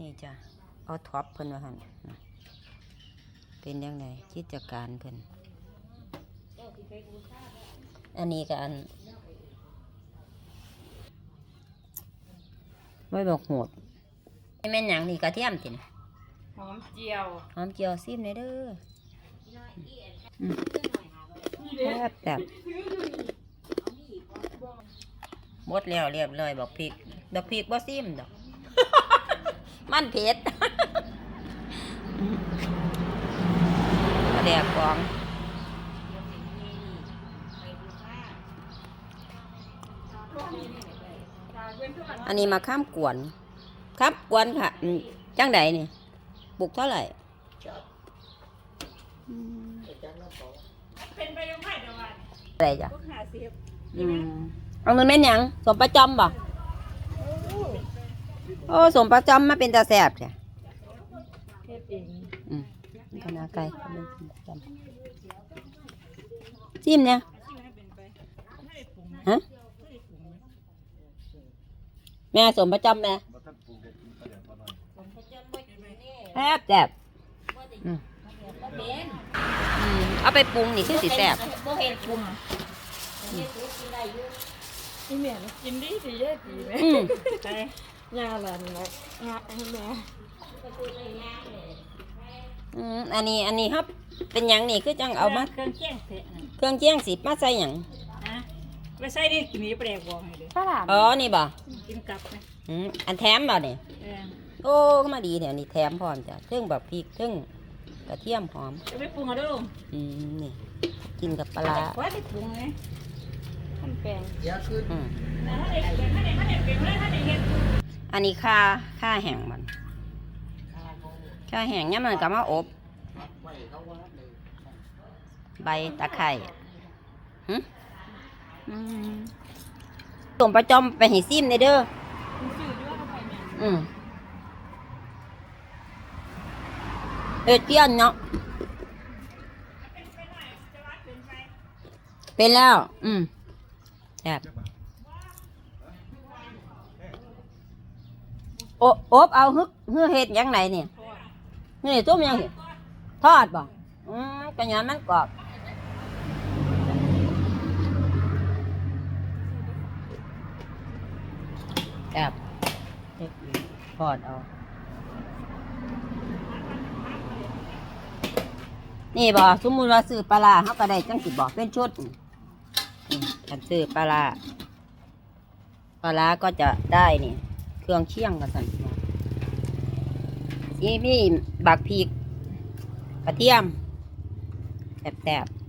นี่จ้ะเอาท็อปเพิ่นว่าหั่นน่ะเป็นยังไงกิจการเพิ่นอันนี้ก็อันไว้บอกโหดนี่แม่นหยังนี่กระเทียมตินหอมเจียวหอมเจียวซิมเลยเด้ออืมแซ่บแบบหมดแล้วเรียบร้อยบอกพริกดอกพริกบ่ซิมดอก มันเผ็ดแดกกองอันนี้มาข้ามกวน ครับกวนค่ะอืมจังใดนี่ปลูกเท่าไหร่อืมเป็นไปยังไงเดี๋ยววันอะไรจ้ะพวกหาเสียบอืมเอาเงินแม่นหยังสมประจอมบ่ โอ้สมประจอมมาเป็นตาแสบจ้ะเฮ็ดเองอืมนี่คณะไก่เรื่องสมประจอมจิ้มเนี่ยเป็นไปให้ปรุงฮะแม่สมประจอมแม่แซ่บแซ่บอืมอืมเอาไปปรุงนี่คือสิแซ่บบ่เห็นปรุงนี่แม่กินดีดีเยอะดีไหมอืมไป ยาหลานนะยาให้แม่อืมอันนี้อันนี้ครับเป็นหยังนี่คือจังเอามาเครื่องเคียงเผ็ดนะเครื่องเคียงสิมาใส่หยังนะไปใส่ได้กินนี้แปลกบ่ให้เด้ฝรั่งอ๋อนี่บ่กินกลับไหมอืมอันแถมบ่เนี่ยเออโอ้ก็มาดีเนี่ยนี่แถมพร้อมจ้ะเทิงแบบพริกเทิงกระเทียมหอมจะไปปรุงเอาเด้ออืมนี่กินกับปลาร้าว่าได้ปรุงไงขั้นแปลงอืมนะถ้าได้ถ้าได้ถ้าได้เป็นเลยถ้าได้เฮ็ด อันนี้ค่าค่าแห้งมันค่าแห้งเนี่ยมันก็มาอบ ใบตะไคร้หึอืมต้มปลาจอมไปให้ซิมเลยเด้อซื้อด้วยเข้าไปแม่อืมเอ็ดเปี้ยนเนาะเป็นแล้ว อืมแซ่บ ออบเอาฮึกฮึเห็ดยังไงเนี่ยนี่ต้มยังทอดบ่อืมกระยามันกรอบแซ่บทอดเอา นี่บ่สมมุติว่าซื้อปลาเขาก็ได้จังสิบอกเป็นชุดกันซื้อปลาปลาร้าก็จะได้นี่ เครื่องเคียงกันสันนี่มีบักพริกกระเทียมแสบๆ